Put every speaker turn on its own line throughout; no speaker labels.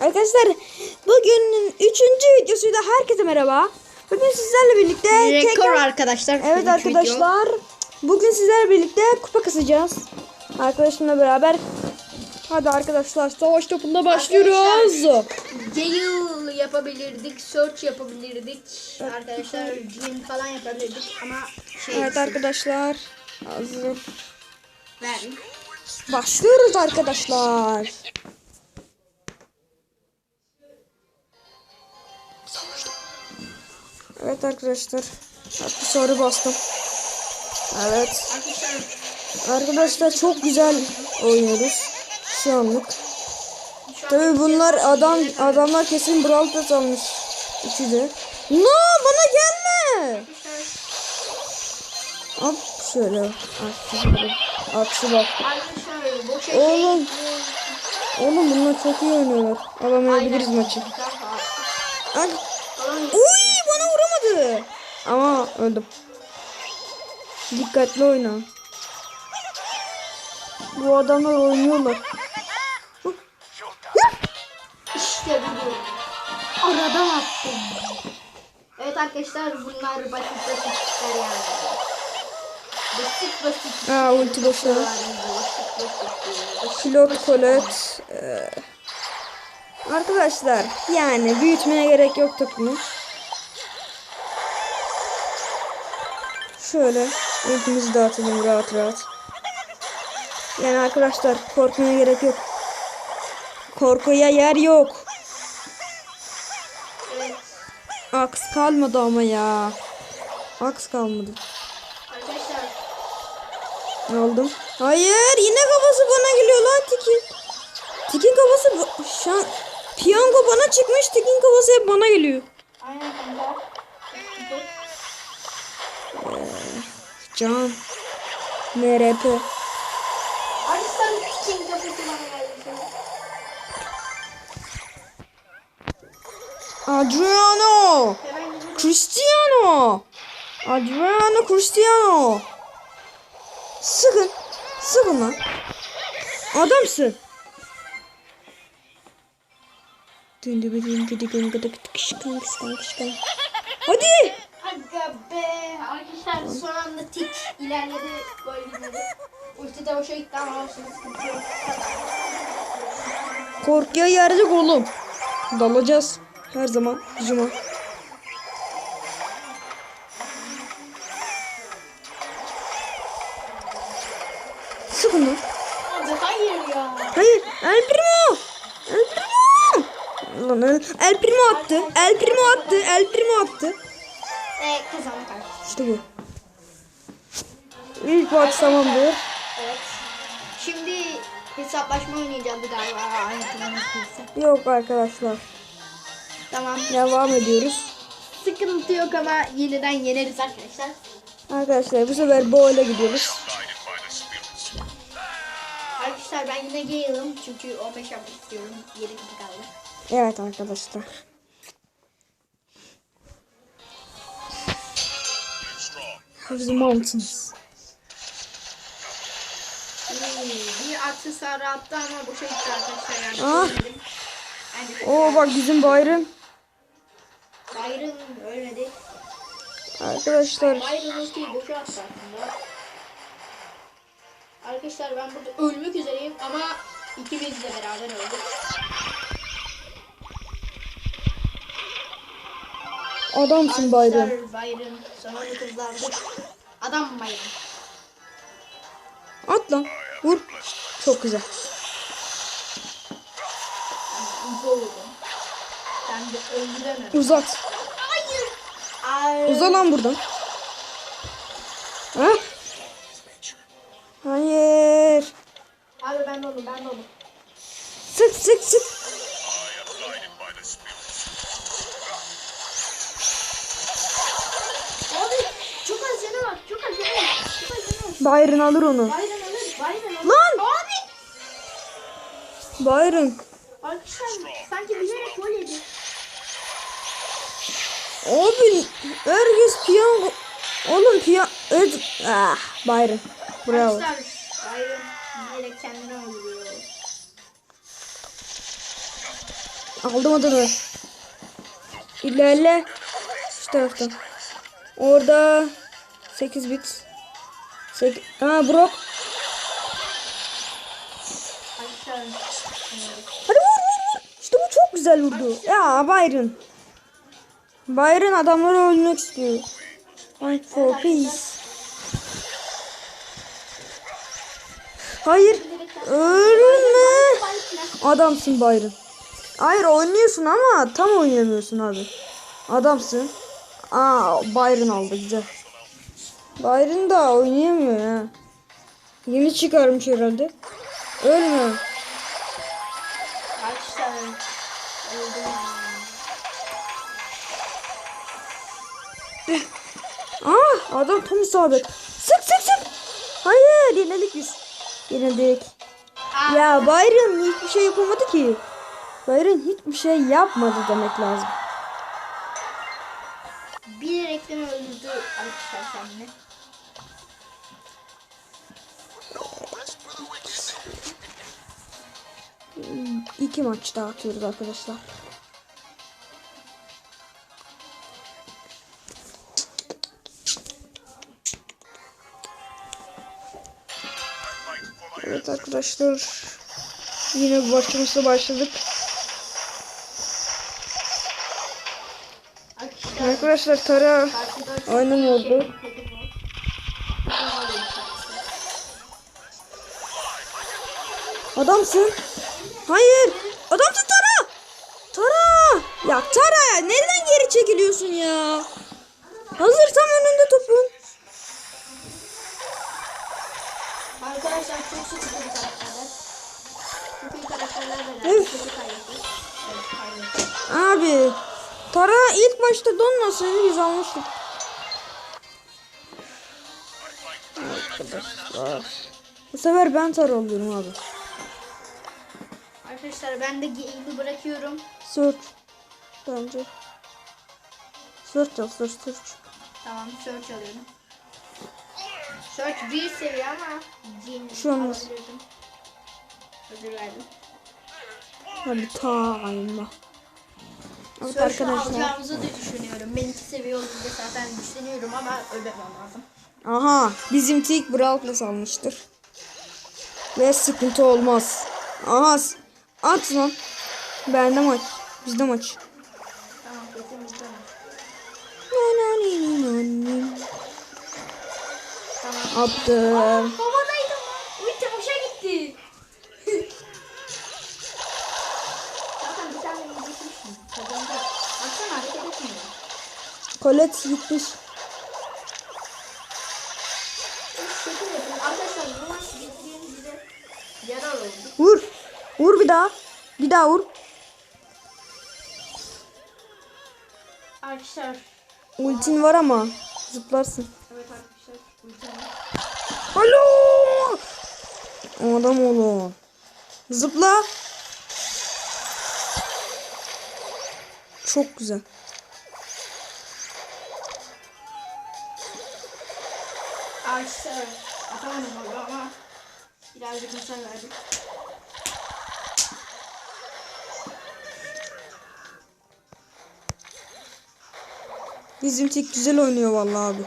Arkadaşlar bugünün üçüncü videosuyla herkese merhaba. Bugün sizlerle birlikte
Rekor
tekrar-
arkadaşlar.
Evet
Üç video.
arkadaşlar. Bugün sizlerle birlikte kupa kasacağız. Arkadaşımla beraber. Hadi arkadaşlar savaş topunda başlıyoruz.
Jail yapabilirdik, search yapabilirdik. Arkadaşlar gym falan yapabilirdik ama şey
Evet arkadaşlar. Hazır.
ver.
Başlıyoruz arkadaşlar. Evet arkadaşlar. Aksesuarı bastım. Evet.
Arkadaşlar
çok güzel oynuyoruz. Şu anlık. Tabii bunlar adam adamlar kesin Brawl Pass almış. Üçü de. No bana gelme. Hop şöyle. Aksı bak. Oğlum. Oğlum bunlar çok iyi oynuyorlar. Alamayabiliriz maçı. Ay. Uy Ama öldüm. Dikkatli oyna. Bu adamlar oynuyorlar.
İşte bu. Aradan attım. Evet arkadaşlar bunlar basit basit işler yani. Basit basit.
Aa ulti
basit.
Pilot kolet. Ee, arkadaşlar yani büyütmeye gerek yok takımı. Şöyle ultimizi dağıtalım rahat rahat. Yani arkadaşlar korkmaya gerek yok. Korkuya yer yok.
Evet.
Aks kalmadı ama ya. Aks kalmadı.
Arkadaşlar
oldum? Hayır yine kafası bana geliyor lan Tikin. Tikin kafası şu an piyango bana çıkmış Tikin kafası hep bana geliyor.
aynen kanka.
Can.
Arkadaşlar King kafası bana geldi.
Adriano. Cristiano. Adriano Cristiano. Sıkın. Sıkın lan. Adamsın. Hadi.
Aga be. Arkadaşlar son anda tik ilerledi. Gol gitmedi. Ulti de boşa gitti ama olsun sıkıntı yok.
Korkuya yok oğlum. Dalacağız. Her zaman hücuma. Sıkın lan.
Abi hayır ya.
Hayır. El Primo. El Primo. Lan el, el Primo attı. El Primo attı. El Primo attı.
Evet kazandık artık.
İşte bu. İlk maç tamamdır.
Evet. Şimdi hesaplaşma oynayacağız galiba. Aynı.
Yok arkadaşlar.
Tamam.
Devam ediyoruz.
Sıkıntı yok ama yeniden yeneriz arkadaşlar.
Arkadaşlar bu sefer Boğa'yla gidiyoruz.
Arkadaşlar ben yine Gale'ım çünkü 15 yapmak istiyorum. 7 kişi kaldı.
Evet arkadaşlar. Of the mountains.
Bir aksesuar attı ama boşa gitti arkadaşlar yani.
Ah.
Bence
Oo bak bizim Byron.
Byron ölmedi.
Arkadaşlar
Byron ultiyi boşa attı aslında. Arkadaşlar ben burada ölmek üzereyim ama ikimiz de beraber öldük.
Adamsın
da kızlardı. Adam Byron.
At lan. Vur. Çok güzel. Uzat.
Hayır. Ay.
Uza lan buradan. Ha? Hayır.
Abi ben de onu ben de onu.
Sık sık sık. Byron alır onu.
Byron alır. Byron alır.
Lan!
Abi.
Byron.
Arkadaşlar sanki bilerek gol yedi.
Abi herkes piyango. Oğlum piyan... Öd... Ah Byron. Bravo.
Arkadaşlar Byron bilerek kendini öldürüyor.
Aldım adamı. İlerle. Şu taraftan. Orada 8 bit. 8. Ha Brock. Hadi vur vur vur. İşte bu çok güzel vurdu. Ya Byron. Byron adamları öldürmek istiyor. Fight for peace. Hayır. Ölme. Adamsın Byron. Hayır oynuyorsun ama tam oynayamıyorsun abi. Adamsın. Aa Byron aldı güzel. Byron da oynayamıyor ya. Yeni çıkarmış herhalde. Ölme.
Arkadaşlar. Öldüm.
Ah adam tam isabet. Sık sık sık. Hayır yenildik biz. Yenildik.
Aa,
Ya Byron hiçbir şey yapamadı ki. Byron hiçbir şey yapmadı demek lazım.
Bilerekten öldürdü arkadaşlar kendini.
İki maç daha atıyoruz arkadaşlar. Evet arkadaşlar. Yine bu maçımızla başladık.
Arkadaşlar.
Tara Aynen oldu. Adamsın. Hayır. Adamsın Tara. Tara. Ya Tara neden geri çekiliyorsun ya? Hazır tam önünde topun.
Arkadaşlar çok sıkıntı karakterler. Karakterler de. Evet.
Abi. Tara ilk başta donmasaydı biz almıştık. Arkadaşlar. Bu sefer ben Tara oluyorum abi.
Arkadaşlar ben de game'i bırakıyorum.
Search. Bence. Search al search search.
Tamam search alıyorum. Search bir seviye ama cin
Şu
alabilirdim. Özür verdim.
Hadi time. Evet
Search'u
arkadaşlar.
alacağımızı da düşünüyorum. Ben iki seviye olunca zaten düşünüyorum ama ödemem lazım.
Aha bizim tik Brawl Pass almıştır. Ve sıkıntı olmaz. Aha at lan. Bende maç. Bizde maç.
Tamam kesin bizden. Tamam.
Attım.
Havadaydım. Ulti boşa gitti. Zaten bir tane geçmiştim. Kazandı. Baksana hareket etmiyor.
Colette gitmiş.
Şekil yapın. Arkadaşlar bu maç bitirdiğimiz bize yarar oldu.
Vur. Vur bir daha. Bir daha vur.
Arkadaşlar.
Ultin var ama zıplarsın.
Evet arkadaşlar. Ulti
Alo. Adam oğlum. Zıpla. Çok güzel.
Arkadaşlar. Atamadım ama birazcık mesaj verdim.
Bizim tek güzel oynuyor vallahi abi.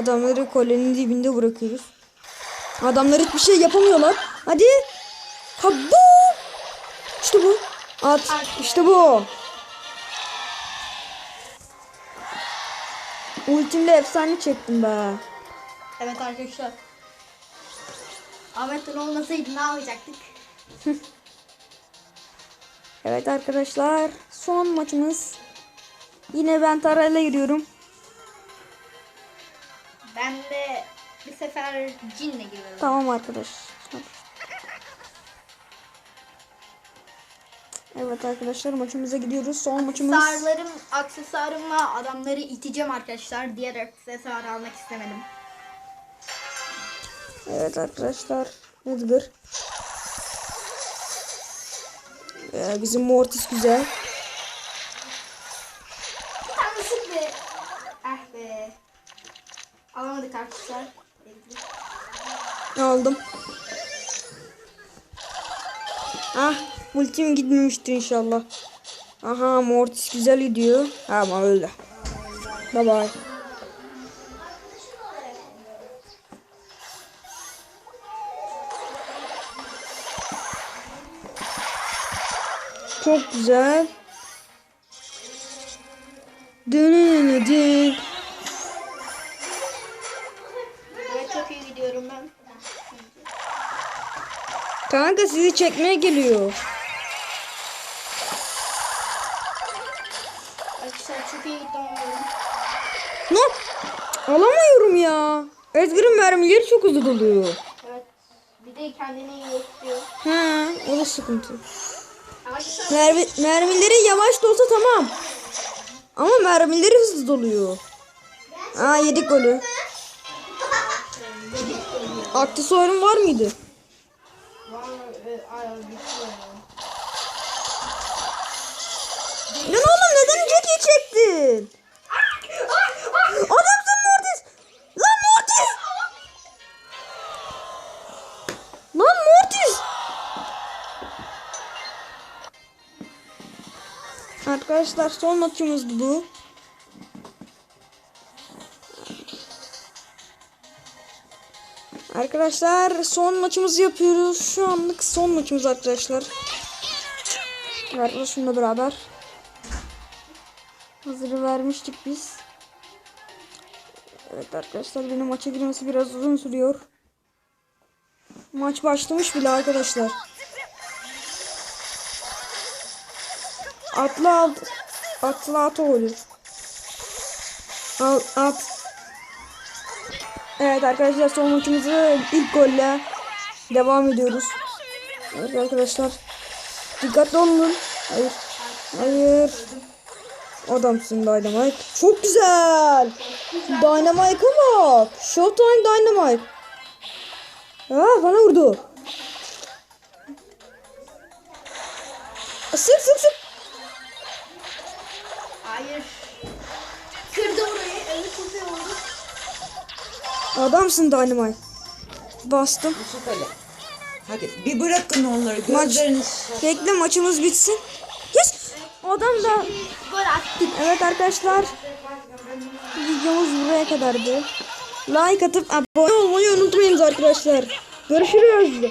Adamları kolenin dibinde bırakıyoruz. Adamlar hiçbir şey yapamıyorlar. Hadi. Kabu. İşte bu. At. İşte bu. Ultimle efsane çektim be.
Evet arkadaşlar. Ahmet'ten olmasaydı ne yapacaktık?
Evet arkadaşlar. Son maçımız. Yine ben Tara'yla giriyorum.
Ben de bir sefer cinle giriyorum.
Tamam arkadaşlar. Evet arkadaşlar maçımıza gidiyoruz. Son maçımız.
Aksesuarlarım, aksesuarımla adamları iteceğim arkadaşlar. Diğer aksesuar almak istemedim.
Evet arkadaşlar. Edgar. Ee, bizim Mortis güzel.
Tanrısız be. Ah be. Alamadık arkadaşlar.
Aldım. Ah ultim gitmemiştir inşallah. Aha Mortis güzel gidiyor. Ama öldü. Bye bye. Çok güzel. Dönün Kanka sizi çekmeye geliyor.
Arkadaşlar çok iyi.
Ne? Alamıyorum ya. Edgar'ın mermileri çok hızlı doluyor.
Evet. Bir de kendini iyi tutuyor.
Ha, o da sıkıntı.
Arkadaşlar
Mermi, mermileri yavaş da olsa tamam. Ama mermileri hızlı doluyor. Aa yedik golü. Aksesuarın var mıydı?
var e, ay, bitti ya.
Lan oğlum neden Jack'i çektin? Adamsın Mortis. Lan Mortis. Lan Mortis. Arkadaşlar son maçımız bu. Arkadaşlar son maçımızı yapıyoruz. Şu anlık son maçımız arkadaşlar. Arkadaşımla beraber. Hazırı vermiştik biz. Evet arkadaşlar benim maça girmesi biraz uzun sürüyor. Maç başlamış bile arkadaşlar. Atla at. Atla at golü. Al at. Evet arkadaşlar son maçımızı ilk golle devam ediyoruz. Evet arkadaşlar. Dikkatli olun. Hayır. Hayır. Adamsın Dynamite. Çok güzel. Dynamite'a bak. Showtime Dynamite. Aa bana vurdu. Sık sık sık.
Hayır. Kırdı orayı. Çok iyi oldu.
Adamsın Dynamite. Bastım.
Yusuf Ali. Hadi bir bırakın onları.
Maç.
Gözleriniz
Bekle maçımız bitsin. Yes. Adam da. Evet arkadaşlar. Videomuz buraya kadardı. Like atıp abone olmayı unutmayınız arkadaşlar. Görüşürüz.